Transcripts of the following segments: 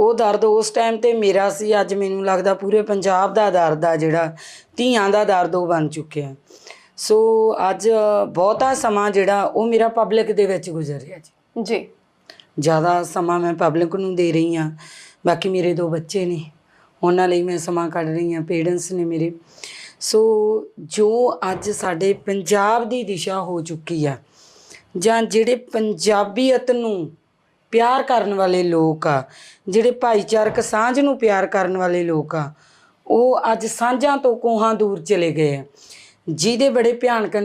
ਉਹ ਦਰਦ ਉਸ ਟਾਈਮ ਤੇ ਮੇਰਾ ਸੀ ਅੱਜ ਮੈਨੂੰ ਲੱਗਦਾ ਪੂਰੇ ਪੰਜਾਬ ਦਾ ਦਰਦ ਆ ਜਿਹੜਾ ਧੀਆਂ ਦਾ ਦਰਦ ਉਹ ਬਣ ਚੁੱਕਿਆ। ਸੋ ਅੱਜ ਬਹੁਤਾ ਸਮਾਂ ਜਿਹੜਾ ਉਹ ਮੇਰਾ ਪਬਲਿਕ ਦੇ ਵਿੱਚ ਗੁਜ਼ਰ ਰਿਹਾ ਜੀ। ਜੀ। ਜ਼ਿਆਦਾ ਸਮਾਂ ਮੈਂ ਪਬਲਿਕ ਨੂੰ ਦੇ ਰਹੀ ਹਾਂ। ਬਾਕੀ ਮੇਰੇ ਦੋ ਬੱਚੇ ਨੇ ਉਹਨਾਂ ਲਈ ਮੈਂ ਸਮਾਂ ਕੱਢ ਰਹੀ ਹਾਂ ਪੇਰੈਂਟਸ ਨੇ ਮੇਰੇ। ਸੋ ਜੋ ਅੱਜ ਸਾਡੇ ਪੰਜਾਬ ਦੀ ਦਿਸ਼ਾ ਹੋ ਚੁੱਕੀ ਆ ਜਾਂ ਜਿਹੜੇ ਪੰਜਾਬੀਅਤ ਨੂੰ ਪਿਆਰ ਕਰਨ ਵਾਲੇ ਲੋਕ ਆ ਜਿਹੜੇ ਭਾਈਚਾਰਕ ਸਾਂਝ ਨੂੰ ਪਿਆਰ ਕਰਨ ਵਾਲੇ ਲੋਕ ਆ ਉਹ ਅੱਜ ਸਾਂਝਾਂ ਤੋਂ ਕੋਹਾਂ ਦੂਰ ਚਲੇ ਗਏ ਆ। ਜਿਹਦੇ ਬੜੇ ਭਿਆਨਕ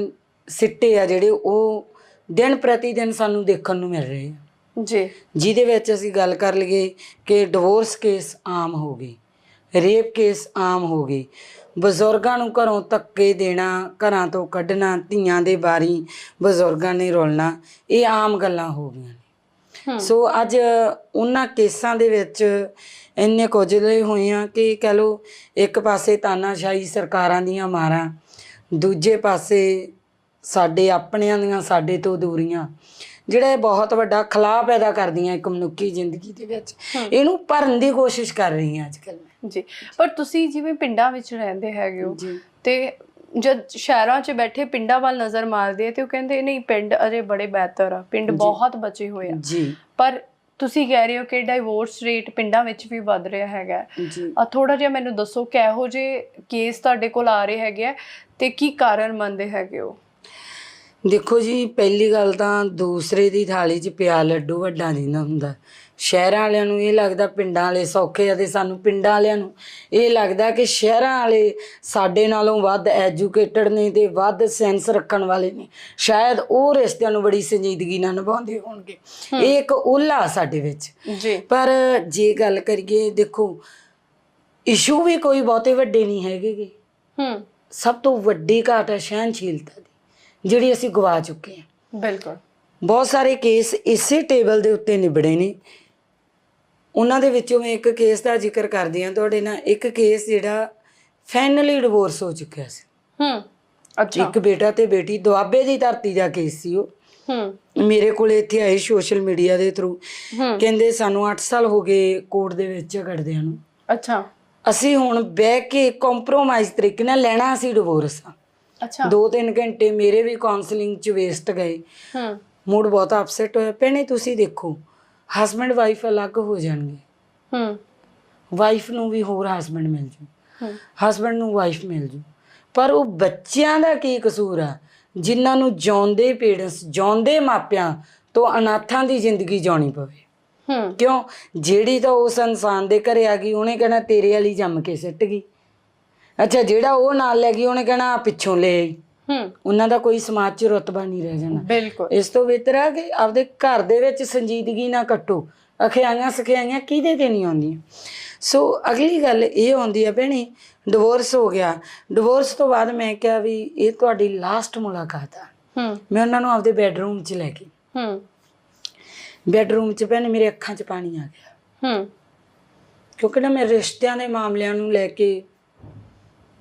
ਸਿੱਟੇ ਆ ਜਿਹੜੇ ਉਹ ਦਿਨ ਪ੍ਰਤੀ ਦਿਨ ਸਾਨੂੰ ਦੇਖਣ ਨੂੰ ਮਿਲ ਰਹੇ ਆ। ਜੀ। ਜਿਹਦੇ ਵਿੱਚ ਅਸੀਂ ਗੱਲ ਕਰ ਲਈਏ ਕਿ ਡਿਵੋਰਸ ਕੇਸ ਆਮ ਹੋ ਗਏ ਰੇਪ ਕੇਸ ਆਮ ਹੋ ਗਏ ਬਜ਼ੁਰਗਾਂ ਨੂੰ ਘਰੋਂ ਧੱਕੇ ਦੇਣਾ ਘਰਾਂ ਤੋਂ ਕੱਢਣਾ ਧੀਆਂ ਦੇ ਬਾਰੀ ਬਜ਼ੁਰਗਾਂ ਨੇ ਰੋਲਣਾ ਇਹ ਆਮ ਗੱਲਾਂ ਹੋ ਗਈਆਂ ਸੋ ਅੱਜ ਉਹਨਾਂ ਕੇਸਾਂ ਦੇ ਵਿੱਚ ਇੰਨੇ ਕੁਝਲੇ ਹੋਏ ਆ ਕਿ ਕਹ ਲੋ ਇੱਕ ਪਾਸੇ ਤਾਨਾਸ਼ਾਹੀ ਸਰਕਾਰਾਂ ਦੀਆਂ ਮਾਰਾਂ ਦੂਜੇ ਪਾਸੇ ਸਾਡੇ ਆਪਣਿਆਂ ਦੀਆਂ ਸਾਡੇ ਤੋਂ ਦੂਰੀਆਂ ਜਿਹੜਾ ਬਹੁਤ ਵੱਡਾ ਖਲਾਅ ਪੈਦਾ ਕਰਦੀਆਂ ਇੱਕ ਮਨੁੱਖੀ ਜ਼ਿੰਦਗੀ ਦੇ ਵਿੱਚ। ਇਹਨੂੰ ਭਰਨ ਦੀ ਕੋਸ਼ਿਸ਼ ਕਰ ਰਹੀ ਹਾਂ ਅੱਜ ਕੱਲ੍ਹ ਜੀ ਪਰ ਤੁਸੀਂ ਜਿਵੇਂ ਪਿੰਡਾਂ ਵਿੱਚ ਰਹਿੰਦੇ ਹੈਗੇ ਹੋ ਤੇ ਜਦ ਸ਼ਹਿਰਾਂ 'ਚ ਬੈਠੇ ਪਿੰਡਾਂ ਵੱਲ ਨਜ਼ਰ ਮਾਰਦੇ ਆ ਤੇ ਉਹ ਕਹਿੰਦੇ ਨਹੀਂ ਪਿੰਡ ਅਜੇ ਬੜੇ ਬਿਹਤਰ ਆ। ਪਿੰਡ ਬਹੁਤ ਬਚੇ ਹੋਏ ਆ। ਜੀ। ਪਰ ਤੁਸੀਂ ਕਹਿ ਰਹੇ ਹੋ ਕਿ ਡਾਈਵੋਰਸ ਰੇਟ ਪਿੰਡਾਂ ਵਿੱਚ ਵੀ ਵੱਧ ਰਿਹਾ ਹੈਗਾ। ਜੀ। ਆ ਥੋੜਾ ਜਿਹਾ ਮੈਨੂੰ ਦੱਸੋ ਕਿਹੋ ਜਿਹੇ ਕੇਸ ਤੁਹਾਡੇ ਕੋਲ ਆ ਰਹੇ ਹੈਗੇ ਆ ਤੇ ਕੀ ਕਾਰਨ ਮੰਨਦੇ ਹੈਗੇ ਹੋ? ਦੇਖੋ ਜੀ ਪਹਿਲੀ ਗੱਲ ਤਾਂ ਦੂਸਰੇ ਦੀ ਥਾਲੀ 'ਚ ਪਿਆ ਲੱਡੂ ਵੱਡਾ ਨਹੀਂ ਨਾ ਹੁੰਦਾ। ਸ਼ਹਿਰਾਂ ਵਾਲਿਆਂ ਨੂੰ ਇਹ ਲੱਗਦਾ ਪਿੰਡਾਂ ਵਾਲੇ ਸੌਖੇ ਆ ਤੇ ਸਾਨੂੰ ਪਿੰਡਾਂ ਵਾਲਿਆਂ ਨੂੰ ਇਹ ਲੱਗਦਾ ਕਿ ਸ਼ਹਿਰਾਂ ਵਾਲੇ ਸਾਡੇ ਨਾਲੋਂ ਵੱਧ ਐਜੂਕੇਟਡ ਨੇ ਤੇ ਵੱਧ ਸੈਂਸ ਰੱਖਣ ਵਾਲੇ ਨੇ। ਸ਼ਾਇਦ ਉਹ ਰਿਸ਼ਤਿਆਂ ਨੂੰ ਬੜੀ ਸੰਜੀਦਗੀ ਨਾਲ ਨਿਭਾਉਂਦੇ ਹੋਣਗੇ। ਇਹ ਇੱਕ ਓਲਾ ਸਾਡੇ ਵਿੱਚ। ਜੀ। ਪਰ ਜੇ ਗੱਲ ਕਰੀਏ ਦੇਖੋ ਇਸ਼ੂ ਵੀ ਕੋਈ ਬਹੁਤੇ ਵੱਡੇ ਨਹੀਂ ਹੈਗੇਗੇ ਹੂੰ। ਸਭ ਤੋਂ ਵੱਡੀ ਘਾਟ ਹੈ ਸਹਿਨਸ਼ੀਲਤਾ ਦੀ ਜਿਹੜੀ ਅਸੀਂ ਗਵਾ ਚੁੱਕੇ ਹਾਂ ਬਿਲਕੁਲ। ਬਹੁਤ ਸਾਰੇ ਕੇਸ ਇਸੇ ਟੇਬਲ ਦੇ ਉੱਤੇ ਨਿਬੜੇ ਨੇ ਉਹਨਾਂ ਦੇ ਵਿੱਚੋਂ ਮੈਂ ਇੱਕ ਕੇਸ ਦਾ ਜ਼ਿਕਰ ਕਰਦੀ ਹਾਂ ਤੁਹਾਡੇ ਨਾਲ। ਇੱਕ ਕੇਸ ਜਿਹੜਾ ਫਾਈਨਲੀ ਡਿਵੋਰਸ ਹੋ ਚੁੱਕਿਆ ਸੀ। ਹੂੰ ਅੱਛਾ। ਇੱਕ ਬੇਟਾ ਤੇ ਬੇਟੀ ਦੁਆਬੇ ਦੀ ਧਰਤੀ ਦਾ ਕੇਸ ਸੀ ਉਹ। ਹੂੰ। ਮੇਰੇ ਕੋਲ ਇੱਥੇ ਆਏ ਸੋਸ਼ਲ ਮੀਡੀਆ ਦੇ ਥਰੂ ਕਹਿੰਦੇ ਸਾਨੂੰ 8 ਸਾਲ ਹੋ ਗਏ ਕੋਰਟ ਦੇ ਵਿੱਚ ਝਗੜਦਿਆਂ ਨੂੰ। ਅੱਛਾ। ਅਸੀਂ ਹੁਣ ਬਹਿ ਕੇ ਕੰਪਰੋਮਾਈਜ਼ ਤਰੀਕੇ ਨਾਲ ਲੈਣਾ ਸੀ ਡਿਵੋਰਸ ਅੱਛਾ। ਦੋ ਤਿੰਨ ਘੰਟੇ ਮੇਰੇ ਵੀ ਕਾਉਂਸਲਿੰਗ ਚ ਵੇਸਟ ਗਏ। ਹੂੰ। ਮੂਡ ਬਹੁਤ ਅਪਸੈਟ ਹੋਇਆ। ਭੈਣੇ ਤੁਸੀਂ ਦੇਖੋ ਹਸਬੰਡ ਵਾਈਫ ਅਲੱਗ ਹੋ ਜਾਣਗੇ। ਹੂੰ। ਵਾਈਫ ਨੂੰ ਵੀ ਹੋਰ ਹਸਬੰਡ ਮਿਲ ਜੂ। ਹੂੰ। ਹਸਬੰਡ ਨੂੰ ਵਾਈਫ ਮਿਲ ਜੂ। ਪਰ ਉਹ ਬੱਚਿਆਂ ਦਾ ਕੀ ਕਸੂਰ ਆ? ਜਿਨ੍ਹਾਂ ਨੂੰ ਜਿਉਂਦੇ ਪੇਰੈਂਟਸ ਜਿਉਂਦੇ ਮਾਪਿਆਂ ਤੋਂ ਅਨਾਥਾਂ ਦੀ ਜ਼ਿੰਦਗੀ ਜਿਉਣੀ ਪਵੇ। ਹੂੰ। ਕਿਉਂ? ਜਿਹੜੀ ਤਾਂ ਉਸ ਇਨਸਾਨ ਦੇ ਘਰੇ ਆ ਗਈ ਉਹਨੇ ਕਹਿਣਾ ਤੇਰੇ ਵਾਲੀ ਜੰਮ ਕੇ ਸਿੱਟ ਗਈ। ਅੱਛਾ ਜਿਹੜਾ ਉਹ ਨਾਲ ਲੈ ਗਈ ਉਹਨੇ ਕਹਿਣਾ ਪਿੱਛੋਂ ਲੈ ਆਈ। ਹੂੰ। ਉਹਨਾਂ ਦਾ ਕੋਈ ਸਮਾਜ 'ਚ ਰੁਤਬਾ ਨਹੀਂ ਰਹਿ ਜਾਣਾ। ਬਿਲਕੁਲ। ਇਸ ਤੋਂ ਬਿਹਤਰ ਆ ਕਿ ਆਪਦੇ ਘਰ ਦੇ ਵਿੱਚ ਸੰਜੀਦਗੀ ਨਾ ਕੱਟੋ। ਅਖਿਆਈਆਂ ਸਖਿਆਈਆਂ ਕਿਹਦੇ ਤੇ ਨਹੀਂ ਆਉਂਦੀਆਂ? ਸੋ ਅਗਲੀ ਗੱਲ ਇਹ ਆਉਂਦੀ ਆ ਭੈਣੇ ਡਿਵੋਰਸ ਹੋ ਗਿਆ। ਡਿਵੋਰਸ ਤੋਂ ਬਾਅਦ ਮੈਂ ਕਿਹਾ ਵੀ ਇਹ ਤੁਹਾਡੀ ਲਾਸਟ ਮੁਲਾਕਾਤ ਆ। ਹੂੰ। ਮੈਂ ਉਹਨਾਂ ਨੂੰ ਆਪਦੇ ਬੈੱਡਰੂਮ 'ਚ ਲੈ ਗਈ। ਹੂੰ। ਬੈੱਡਰੂਮ 'ਚ ਭੈਣੇ ਮੇਰੇ ਅੱਖਾਂ 'ਚ ਪਾਣੀ ਆ ਗਿਆ। ਹੂੰ। ਕਿਉਂਕਿ ਨਾ ਮੈਂ ਰਿਸ਼ਤਿਆਂ ਦੇ ਮਾਮਲਿਆਂ ਨੂੰ ਲੈ ਕੇ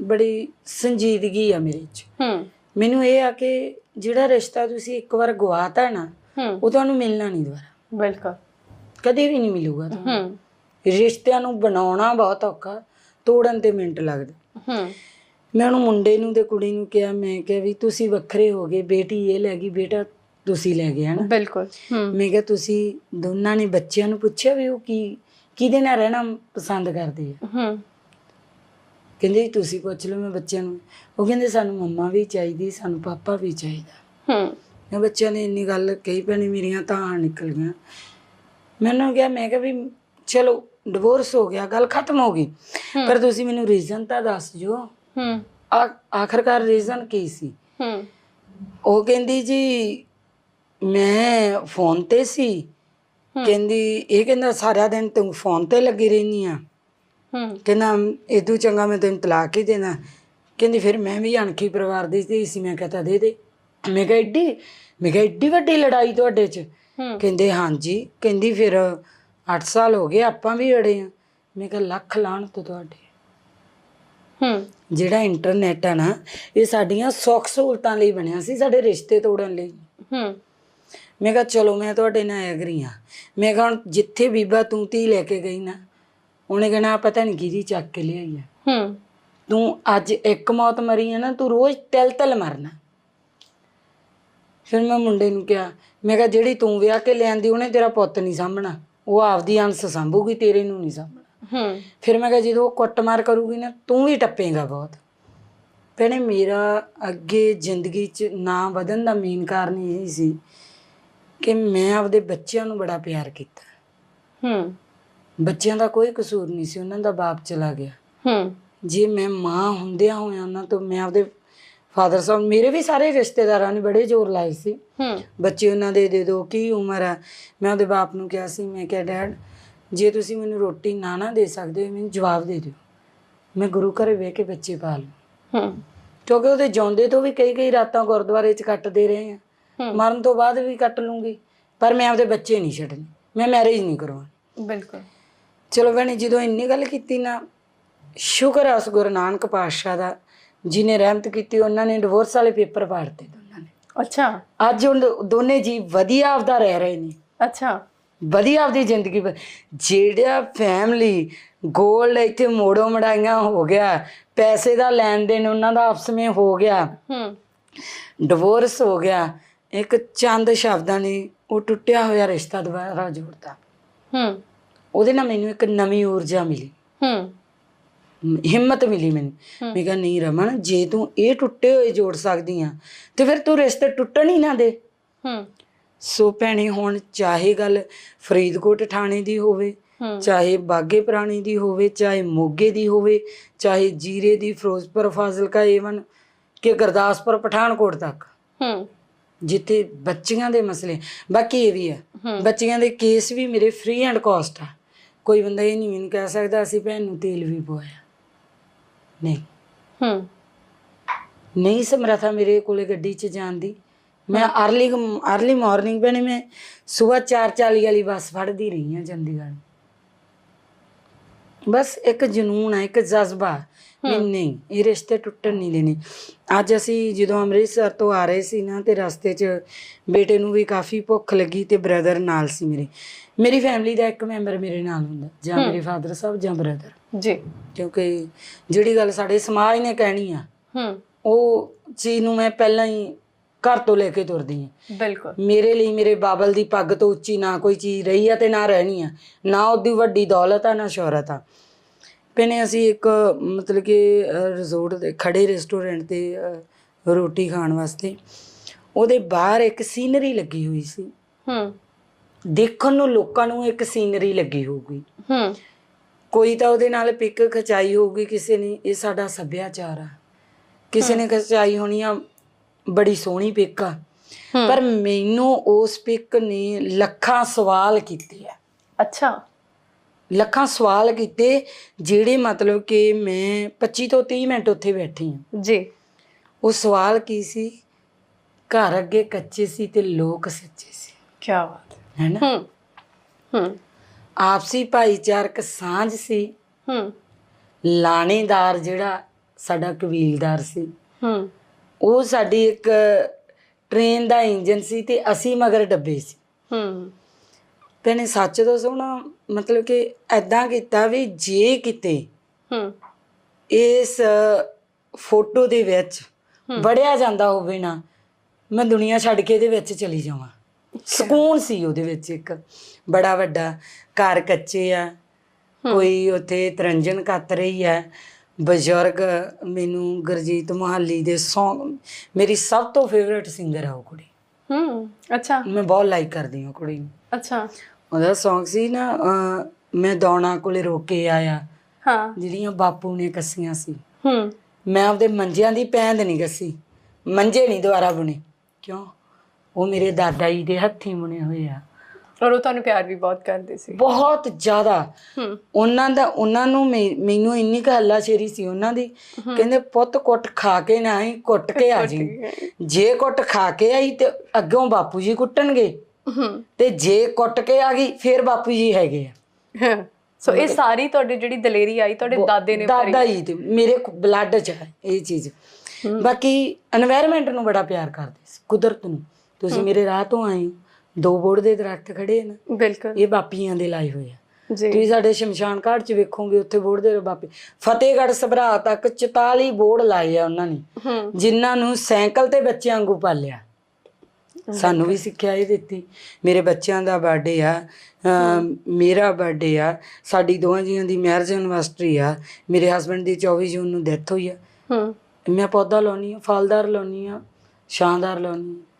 ਬੜੀ ਸੰਜੀਦਗੀ ਆ ਮੇਰੇ 'ਚ। ਹੂੰ। ਮੈਨੂੰ ਇਹ ਆ ਕਿ ਜਿਹੜਾ ਰਿਸ਼ਤਾ ਤੁਸੀਂ ਇੱਕ ਵਾਰ ਗਵਾਤਾ ਨਾ ਹੂੰ। ਉਹ ਤੁਹਾਨੂੰ ਮਿਲਣਾ ਨਹੀਂ ਦੁਬਾਰਾ। ਬਿਲਕੁਲ। ਕਦੇ ਵੀ ਨਹੀਂ ਮਿਲੂਗਾ ਤੁਹਾਨੂੰ। ਹੂੰ। ਰਿਸ਼ਤਿਆਂ ਨੂੰ ਬਣਾਉਣਾ ਬਹੁਤ ਔਖਾ ਤੋੜਨ ਤੇ ਮਿੰਟ ਲੱਗਦਾ। ਹੂੰ। ਮੈਂ ਉਹਨੂੰ ਮੁੰਡੇ ਨੂੰ ਤੇ ਕੁੜੀ ਨੂੰ ਕਿਹਾ ਮੈਂ ਕਿਹਾ ਵੀ ਤੁਸੀਂ ਵੱਖਰੇ ਹੋ ਗਏ ਬੇਟੀ ਇਹ ਲੈ ਗਈ ਬੇਟਾ ਤੁਸੀਂ ਲੈ ਗਏ ਹਨਾ? ਬਿਲਕੁਲ। ਹੂੰ। ਮੈਂ ਕਿਹਾ ਤੁਸੀਂ ਦੋਨਾਂ ਨੇ ਬੱਚਿਆਂ ਨੂੰ ਪੁੱਛਿਆ ਵੀ ਉਹ ਕੀ ਕਿਹਦੇ ਨਾਲ ਰਹਿਣਾ ਪਸੰਦ ਕਰਦੇ ਆ? ਹੂੰ। ਕਹਿੰਦੇ ਜੀ ਤੁਸੀਂ ਪੁੱਛ ਲਓ ਮੈਂ ਬੱਚਿਆਂ ਨੂੰ। ਉਹ ਕਹਿੰਦੇ ਸਾਨੂੰ ਮੰਮਾ ਵੀ ਚਾਹੀਦੀ ਸਾਨੂੰ ਪਾਪਾ ਵੀ ਚਾਹੀਦਾ। ਹੂੰ। ਮੈਂ ਬੱਚਿਆਂ ਨੇ ਇੰਨੀ ਗੱਲ ਕਹੀ ਪੈਣੀ ਮੇਰੀਆਂ ਤਾਂ ਨਿਕਲ ਗਈਆਂ। ਮੈਨੂੰ ਕਿਹਾ ਮੈਂ ਕਿਹਾ ਵੀ ਚਲੋ ਡਿਵੋਰਸ ਹੋ ਗਿਆ ਗੱਲ ਖਤਮ ਹੋ ਗਈ। ਪਰ ਤੁਸੀਂ ਮੈਨੂੰ ਰੀਜ਼ਨ ਤਾਂ ਦੱਸ ਜੋ ਹੂੰ। ਆਖਰਕਾਰ ਰੀਜ਼ਨ ਕੀ ਸੀ? ਹੂੰ। ਉਹ ਕਹਿੰਦੀ ਜੀ ਮੈਂ ਫੋਨ ਤੇ ਸੀ। ਕਹਿੰਦੀ ਇਹ ਕਹਿੰਦਾ ਸਾਰਾ ਦਿਨ ਤੂੰ ਫੋਨ ਤੇ ਲੱਗੀ ਰਹਿਨੀ ਆ। ਹੂੰ। ਕਹਿੰਦਾ ਇਦੋਂ ਚੰਗਾ ਮੈਂ ਤੈਨੂੰ ਤਲਾਕ ਹੀ ਦੇਣਾ। ਕਹਿੰਦੀ ਫਿਰ ਮੈਂ ਵੀ ਅਣਖੀ ਪਰਿਵਾਰ ਦੀ ਧੀ ਸੀ। ਮੈਂ ਕਹਤਾ ਦੇ ਦੇ। ਮੈਂ ਕਿਹਾ ਏਡੀ ਮੈਂ ਕਿਹਾ ਏਡੀ ਵੱਡੀ ਲੜਾਈ ਤੁਹਾਡੇ 'ਚ? ਹੂੰ। ਕਹਿੰਦੇ ਹਾਂਜੀ। ਕਹਿੰਦੀ ਫਿਰ 8 ਸਾਲ ਹੋ ਗਏ ਆਪਾਂ ਵੀ ਅੜੇ ਆ। ਮੈਂ ਕਿਹਾ ਲੱਖ ਲਾਣ ਤੋਂ ਤੁਹਾਡੇ ਹੂੰ। ਜਿਹੜਾ ਇੰਟਰਨੈਟ ਆ ਨਾ ਇਹ ਸਾਡੀਆਂ ਸੁੱਖ ਸਹੂਲਤਾਂ ਲਈ ਬਣਿਆ ਸੀ ਸਾਡੇ ਰਿਸ਼ਤੇ ਤੋੜਨ ਲਈ। ਹੂੰ। ਮੈਂ ਕਿਹਾ ਚਲੋ ਮੈਂ ਤੁਹਾਡੇ ਨਾਲ ਐਗਰੀ ਆ। ਮੈਂ ਕਿਹਾ ਹੁਣ ਜਿੱਥੇ ਬੀਬਾ ਤੂੰ ਤੀ ਲੈ ਕੇ ਗਈ ਨਾ ਉਹਨੇ ਕਹਿਣਾ ਪਤਾ ਨਹੀਂ ਕਿਹਦੀ ਚੱਕ ਕੇ ਲਿਆਈ ਆ। ਹੂੰ। ਤੂੰ ਅੱਜ ਇੱਕ ਮੌਤ ਮਰੀ ਹੈ ਨਾ ਤੂੰ ਰੋਜ਼ ਤਿਲ ਤਿਲ ਮਰਨਾ। ਫਿਰ ਮੈਂ ਮੁੰਡੇ ਨੂੰ ਕਿਹਾ ਮੈਂ ਕਿਹਾ ਜਿਹੜੀ ਤੂੰ ਵਿਆਹ ਕੇ ਲਿਆਂਦੀ ਉਹਨੇ ਤੇਰਾ ਪੁੱਤ ਨਹੀਂ ਸਾਂਭਣਾ। ਉਹ ਆਪਦੀ ਅੰਸ ਸੰਭੂਗੀ ਤੇਰੇ ਨੂੰ ਨਹੀਂ ਸਾਂਭਣਾ। ਹੂੰ। ਫਿਰ ਮੈਂ ਕਿਹਾ ਜਦੋਂ ਉਹ ਕੁੱਟਮਾਰ ਕਰੂਗੀ ਨਾ ਤੂੰ ਵੀ ਟੱਪੇਗਾ ਬਹੁਤ। ਭੈਣੇ ਮੇਰਾ ਅੱਗੇ ਜ਼ਿੰਦਗੀ 'ਚ ਨਾ ਵਧਣ ਦਾ ਮੇਨ ਕਾਰਨ ਇਹ ਸੀ ਕਿ ਮੈਂ ਆਪਦੇ ਬੱਚਿਆਂ ਨੂੰ ਬੜਾ ਪਿਆਰ ਕੀਤਾ। ਹੂੰ। ਬੱਚਿਆਂ ਦਾ ਕੋਈ ਕਸੂਰ ਨਹੀਂ ਸੀ ਉਹਨਾਂ ਦਾ ਬਾਪ ਚਲਾ ਗਿਆ। ਹੂੰ। ਜੇ ਮੈਂ ਮਾਂ ਹੁੰਦਿਆਂ ਹੋਇਆਂ ਉਹਨਾਂ ਤੋਂ ਮੈਂ ਆਪਦੇ ਫਾਦਰ ਸਾਹਿਬ ਮੇਰੇ ਵੀ ਸਾਰੇ ਰਿਸ਼ਤੇਦਾਰਾਂ ਨੇ ਬੜੇ ਜ਼ੋਰ ਲਾਏ ਸੀ। ਹੂੰ। ਬੱਚੇ ਉਹਨਾਂ ਦੇ ਦੇ ਦਿਓ ਕੀ ਉਮਰ ਆ? ਮੈਂ ਉਹਦੇ ਬਾਪ ਨੂੰ ਕਿਹਾ ਸੀ ਮੈਂ ਕਿਹਾ ਡੈਡ ਜੇ ਤੁਸੀਂ ਮੈਨੂੰ ਰੋਟੀ ਨਾ ਨਾ ਦੇ ਸਕਦੇ ਮੈਨੂੰ ਜਵਾਬ ਦੇ ਦਿਓ। ਮੈਂ ਗੁਰੂ ਘਰੇ ਵੇਖ ਕੇ ਬੱਚੇ ਪਾਲ ਹੂੰ। ਕਿਉਂਕਿ ਉਹਦੇ ਜਿਉਂਦੇ ਤੋਂ ਵੀ ਕਈ ਕਈ ਰਾਤਾਂ ਗੁਰਦੁਆਰੇ 'ਚ ਕੱਟਦੇ ਰਹੇ ਆ। ਮਰਨ ਤੋਂ ਬਾਅਦ ਵੀ ਕੱਟ ਲੂੰਗੀ ਪਰ ਮੈਂ ਆਪਦੇ ਬੱਚੇ ਨਹੀਂ ਛੱਡਣੇ ਮੈਂ ਮੈਰਿਜ ਨਹੀਂ ਕਰਵਾਉਣੀ। ਬਿਲਕੁਲ। ਚਲੋ ਭੈਣੇ ਜਦੋਂ ਇੰਨੀ ਗੱਲ ਕੀਤੀ ਨਾ ਸ਼ੁਕਰ ਹੈ ਉਸ ਗੁਰੂ ਨਾਨਕ ਪਾਤਸ਼ਾਹ ਦਾ ਜਿਨੇ ਰਹਿਮਤ ਕੀਤੀ ਉਹਨਾਂ ਨੇ ਡਿਵੋਰਸ ਵਾਲੇ ਪੇਪਰ ਪਾੜਤੇ ਦੋਨਾਂ ਨੇ। ਅੱਛਾ। ਅੱਜ ਉਹ ਦੋਨੇ ਜੀ ਵਧੀਆ ਆਪਦਾ ਰਹਿ ਰਹੇ ਨੇ। ਅੱਛਾ। ਵਧੀਆ ਆਪਦੀ ਜ਼ਿੰਦਗੀ ਜਿਹੜਾ ਫੈਮਿਲੀ ਗੋਲਡ ਇੱਥੇ ਮੋੜੋ ਮੜਾਈਆਂ ਹੋ ਗਿਆ ਪੈਸੇ ਦਾ ਲੈਣ ਦੇਣ ਉਹਨਾਂ ਦਾ ਆਪਸ ਵਿੱਚ ਹੋ ਗਿਆ। ਹੂੰ। ਡਿਵੋਰਸ ਹੋ ਗਿਆ ਇੱਕ ਚੰਦ ਸ਼ਬਦਾਂ ਨੇ ਉਹ ਟੁੱਟਿਆ ਹੋਇਆ ਰਿਸ਼ਤਾ ਦੁਬਾਰਾ ਜੋੜਤਾ। ਹੂੰ। ਉਹਦੇ ਨਾਲ ਮੈਨੂੰ ਇੱਕ ਨਵੀਂ ਊਰਜਾ ਮਿਲੀ। ਹੂੰ। ਹਿੰਮਤ ਮਿਲੀ ਮੈਨੂੰ। ਮੈਂ ਕਿਹਾ ਨਹੀਂ ਰਮਨ ਜੇ ਤੂੰ ਇਹ ਟੁੱਟੇ ਹੋਏ ਜੋੜ ਸਕਦੀ ਆ ਤੇ ਫਿਰ ਤੂੰ ਰਿਸ਼ਤੇ ਟੁੱਟਣ ਹੀ ਨਾ ਦੇ। ਹੂੰ। ਸੋ ਭੈਣੇ ਹੁਣ ਚਾਹੇ ਗੱਲ ਫਰੀਦਕੋਟ ਥਾਣੇ ਦੀ ਹੋਵੇ ਹੂੰ। ਚਾਹੇ ਬਾਗੇ ਪੁਰਾਣੀ ਦੀ ਹੋਵੇ ਚਾਹੇ ਮੋਗੇ ਦੀ ਹੋਵੇ ਚਾਹੇ ਜੀਰੇ ਦੀ ਫਿਰੋਜ਼ਪੁਰ ਫਾਜ਼ਿਲਕਾ ਏਵਨ ਕਿ ਗੁਰਦਾਸਪੁਰ ਪਠਾਨਕੋਟ ਤੱਕ। ਹੂੰ। ਜਿੱਥੇ ਬੱਚੀਆਂ ਦੇ ਮਸਲੇ ਬਾਕੀ ਇਹ ਵੀ ਹੈ। ਬੱਚੀਆਂ ਦੇ ਕੇਸ ਵੀ ਮੇਰੇ ਫ੍ਰੀ ਐਂਡ ਕਾਸਟ ਆ। ਕੋਈ ਬੰਦਾ ਇਹ ਨਹੀਂ ਮੈਨੂੰ ਕਹਿ ਸਕਦਾ ਅਸੀਂ ਭੈਣ ਨੂੰ ਤੇਲ ਵੀ ਪਵਾਇਆ। ਨਹੀਂ। ਹੂੰ। ਨਹੀਂ ਸਮਰਥਾ ਮੇਰੇ ਕੋਲੇ ਗੱਡੀ 'ਚ ਜਾਣ ਦੀ। ਮੈਂ ਅਰਲੀ ਅਰਲੀ ਮਾਰਨਿੰਗ ਬਣੇ ਮੈਂ ਸਵੇਰ 4:40 ਵਾਲੀ ਬੱਸ ਫੜਦੀ ਰਹੀ ਹਾਂ ਚੰਡੀਗੜ੍ਹ। ਬਸ ਇੱਕ ਜਨੂਨ ਹੈ ਇੱਕ ਜਜ਼ਬਾ। ਵੀ ਨਹੀਂ ਇਹ ਰਿਸ਼ਤੇ ਟੁੱਟਣ ਨਹੀਂ ਦੇਣੇ। ਅੱਜ ਅਸੀਂ ਜਦੋਂ ਅੰਮ੍ਰਿਤਸਰ ਤੋਂ ਆ ਰਹੇ ਸੀ ਨਾ ਤੇ ਰਸਤੇ 'ਚ ਬੇਟੇ ਨੂੰ ਵੀ ਕਾਫੀ ਭੁੱਖ ਲੱਗੀ ਤੇ ਬ੍ਰਦਰ ਨਾਲ ਸੀ ਮੇਰੇ। ਮੇਰੀ ਫੈਮਿਲੀ ਦਾ ਇੱਕ ਮੈਂਬਰ ਮੇਰੇ ਨਾਲ ਹੁੰਦਾ ਜਾਂ ਮੇਰੇ ਫਾਦਰ ਸਾਹਿਬ ਜਾਂ ਬ੍ਰਦਰ ਜੀ। ਕਿਉਂਕਿ ਜਿਹੜੀ ਗੱਲ ਸਾਡੇ ਸਮਾਜ ਨੇ ਕਹਿਣੀ ਆ ਹੂੰ। ਉਹ ਚੀਜ਼ ਨੂੰ ਮੈਂ ਪਹਿਲਾਂ ਹੀ ਘਰ ਤੋਂ ਲੈ ਕੇ ਤੁਰਦੀ ਹਾਂ ਬਿਲਕੁਲ। ਮੇਰੇ ਲਈ ਮੇਰੇ ਬਾਬਲ ਦੀ ਪੱਗ ਤੋਂ ਉੱਚੀ ਨਾ ਕੋਈ ਚੀਜ਼ ਰਹੀ ਆ ਤੇ ਨਾ ਰਹਿਣੀ ਆ। ਨਾ ਉਹਦੀ ਵੱਡੀ ਦੌਲਤ ਆ ਨਾ ਸ਼ੋਹਰਤ ਆ। ਪਹਿਨੇ ਅਸੀਂ ਇੱਕ ਮਤਲਬ ਕਿ ਰਿਜ਼ੋਰਟ ਦੇ ਖੜੇ ਰੈਸਟੋਰੈਂਟ ਤੇ ਅ, ਰੋਟੀ ਖਾਣ ਵਾਸਤੇ। ਉਹਦੇ ਬਾਹਰ ਇੱਕ ਸੀਨਰੀ ਲੱਗੀ ਹੋਈ ਸੀ। ਹੂੰ। ਦੇਖਣ ਨੂੰ ਲੋਕਾਂ ਨੂੰ ਇੱਕ ਸੀਨਰੀ ਲੱਗੀ ਹੋਊਗੀ। ਹੂੰ। ਕੋਈ ਤਾਂ ਉਹਦੇ ਨਾਲ ਪਿਕ ਖਚਾਈ ਹੋਊਗੀ ਕਿਸੇ ਨੇ ਇਹ ਸਾਡਾ ਸੱਭਿਆਚਾਰ ਆ। ਕਿਸੇ ਨੇ ਖਚਾਈ ਹੋਣੀ ਆ ਬੜੀ ਸੋਹਣੀ ਪਿਕ ਆ। ਹੂੰ। ਪਰ ਮੈਨੂੰ ਉਸ ਪਿਕ ਨੇ ਲੱਖਾਂ ਸਵਾਲ ਕੀਤੇ ਆ। ਅੱਛਾ। ਲੱਖਾਂ ਸਵਾਲ ਕੀਤੇ ਜਿਹੜੇ ਮਤਲਬ ਕਿ ਮੈਂ 25 ਤੋਂ 30 ਮਿੰਟ ਉੱਥੇ ਬੈਠੀ ਆ ਜੀ। ਉਹ ਸਵਾਲ ਕੀ ਸੀ? ਘਰ ਅੱਗੇ ਕੱਚੇ ਸੀ ਤੇ ਲੋਕ ਸੱਚੇ ਸੀ। ਕੀ ਬਾਤ ਹੈ। ਹੈਨਾ ਹੂੰ ਹੂੰ। ਆਪਸੀ ਭਾਈਚਾਰਕ ਸਾਂਝ ਸੀ। ਹੂੰ। ਲਾਣੇਦਾਰ ਜਿਹੜਾ ਸਾਡਾ ਕਬੀਲਦਾਰ ਸੀ। ਹੂੰ। ਉਹ ਸਾਡੀ ਇੱਕ ਟ੍ਰੇਨ ਦਾ ਇੰਜਨ ਸੀ ਤੇ ਅਸੀਂ ਮਗਰ ਡੱਬੇ ਸੀ। ਹੂੰ। ਭੈਣੇ ਸੱਚ ਦੱਸੋ ਨਾ ਮਤਲਬ ਕਿ ਐਦਾਂ ਕੀਤਾ ਵੀ ਜੇ ਕਿਤੇ ਹੂੰ। ਇਸ ਫੋਟੋ ਦੇ ਵਿੱਚ ਵੜਿਆ ਜਾਂਦਾ ਹੋਵੇ ਨਾ ਮੈਂ ਦੁਨੀਆ ਛੱਡ ਕੇ ਇਹਦੇ ਵਿੱਚ ਚਲੀ ਜਾਵਾਂ। ਸਕੂਨ ਸੀ ਉਹਦੇ ਵਿੱਚ ਇੱਕ ਬੜਾ ਵੱਡਾ ਘਰ ਕੱਚੇ ਆ। ਕੋਈ ਉੱਥੇ ਤਰੰਜਨ ਕੱਤ ਰਹੀ ਆ ਬਜ਼ੁਰਗ ਮੈਨੂੰ ਗੁਰਜੀਤ ਮੁਹਾਲੀ ਦੇ Song ਮੇਰੀ ਸਭ ਤੋਂ ਫੇਵਰਿਟ ਸਿੰਗਰ ਆ ਉਹ ਕੁੜੀ। ਹੂੰ ਅੱਛਾ। ਮੈਂ ਬਹੁਤ ਲਾਈਕ ਕਰਦੀ ਹਾਂ ਉਹ ਕੁੜੀ ਨੂੰ। ਅੱਛਾ। ਉਹਦਾ Song ਸੀ ਨਾ ਅਹ, ਮੈਂ ਦੌਣਾ ਕੋਲੇ ਰੋਕ ਕੇ ਆਇਆ। ਹਾਂ। ਜਿਹੜੀਆਂ ਬਾਪੂ ਨੇ ਕੱਸੀਆਂ ਸੀ। ਹੂੰ। ਮੈਂ ਆਪਦੇ ਮੰਜਿਆਂ ਦੀ ਪੈਂਦ ਨਹੀਂ ਕੱਸੀ। ਮੰਜੇ ਨਹੀਂ ਦੁਆਰਾ ਬੁਣੇ। ਕਿਉਂ? ਉਹ ਮੇਰੇ ਦਾਦਾ ਜੀ ਦੇ ਹੱਥੀਂ ਬੁਣੇ ਹੋਏ ਆ। ਔਰ ਉਹ ਤੁਹਾਨੂੰ ਪਿਆਰ ਵੀ ਬਹੁਤ ਕਰਦੇ ਸੀ। ਬਹੁਤ ਜ਼ਿਆਦਾ। ਉਹਨਾਂ ਦਾ ਉਹਨਾਂ ਨੂੰ ਮੈਨੂੰ ਇੰਨੀ ਗੱਲਾ ਸ਼ੇਰੀ ਸੀ ਉਹਨਾਂ ਦੀ। ਕਹਿੰਦੇ ਪੁੱਤ ਕੁੱਟ ਖਾ ਕੇ ਨਾ ਆਈ ਕੁੱਟ ਕੇ ਆ ਜੀ। ਜੇ ਕੁੱਟ ਖਾ ਕੇ ਆਈ ਤੇ ਅੱਗੋਂ ਬਾਪੂ ਜੀ ਕੁੱਟਣਗੇ। ਤੇ ਜੇ ਕੁੱਟ ਕੇ ਆ ਗਈ ਫੇਰ ਬਾਪੂ ਜੀ ਹੈਗੇ ਆ। ਸੋ ਇਹ ਸਾਰੀ ਤੁਹਾਡੇ ਜਿਹੜੀ ਦਲੇਰੀ ਆਈ ਤੁਹਾਡੇ ਦਾਦੇ ਨੇ ਦਾਦਾ ਹੀ ਤੇ ਮੇਰੇ ਬਲੱਡ ਚ ਹੈ ਇਹ ਚੀਜ਼। ਬਾਕੀ এনवायरमेंट ਨੂੰ ਬੜਾ ਪਿਆਰ ਕਰਦੇ ਸੀ ਕੁਦਰਤ ਨੂੰ। ਤੁਸੀਂ ਮੇਰੇ ਰਾਹ ਤੋਂ ਆਏ ਦੋ ਬੋੜ ਦੇ ਦਰਖਤ ਖੜੇ ਨਾ ਬਿਲਕੁਲ। ਇਹ ਬਾਪੀਆਂ ਦੇ ਲਾਏ ਹੋਏ ਆ। ਜੀ। ਤੁਸੀਂ ਸਾਡੇ ਸ਼ਮਸ਼ਾਨ ਘਾਟ 'ਚ ਵੇਖੋਗੇ ਉੱਥੇ ਬੋੜ ਦੇ ਬਾਪੇ ਫਤਿਹਗੜ੍ਹ ਸਭਰਾ ਤੱਕ 44 ਬੋੜ ਲਾਏ ਆ ਉਹਨਾਂ ਨੇ। ਜਿਨ੍ਹਾਂ ਨੂੰ ਸਾਈਕਲ ਤੇ ਬੱਚਿਆਂ ਵਾਂਗੂ ਪਾਲਿਆ। ਸਾਨੂੰ ਵੀ ਸਿੱਖਿਆ ਇਹ ਦਿੱਤੀ। ਮੇਰੇ ਬੱਚਿਆਂ ਦਾ ਬਰਥਡੇ ਆ ਮੇਰਾ ਬਰਥਡੇ ਆ ਸਾਡੀ ਦੋਵਾਂ ਜੀਆਂ ਦੀ ਮੈਰਿਜ ਐਨਵਰਸਰੀ ਆ ਮੇਰੇ ਹਸਬੰਡ ਦੀ 24 ਜੂਨ ਨੂੰ ਡੈਥ ਹੋਈ ਆ। ਹੂੰ। ਮੈਂ ਪੌਦਾ ਲਾਉਣੀ ਆ ਫਲਦਾਰ ਲਾਉਣੀ ਆ ਛਾਂਦਾਰ ਲਾਉਣੀ ਆ।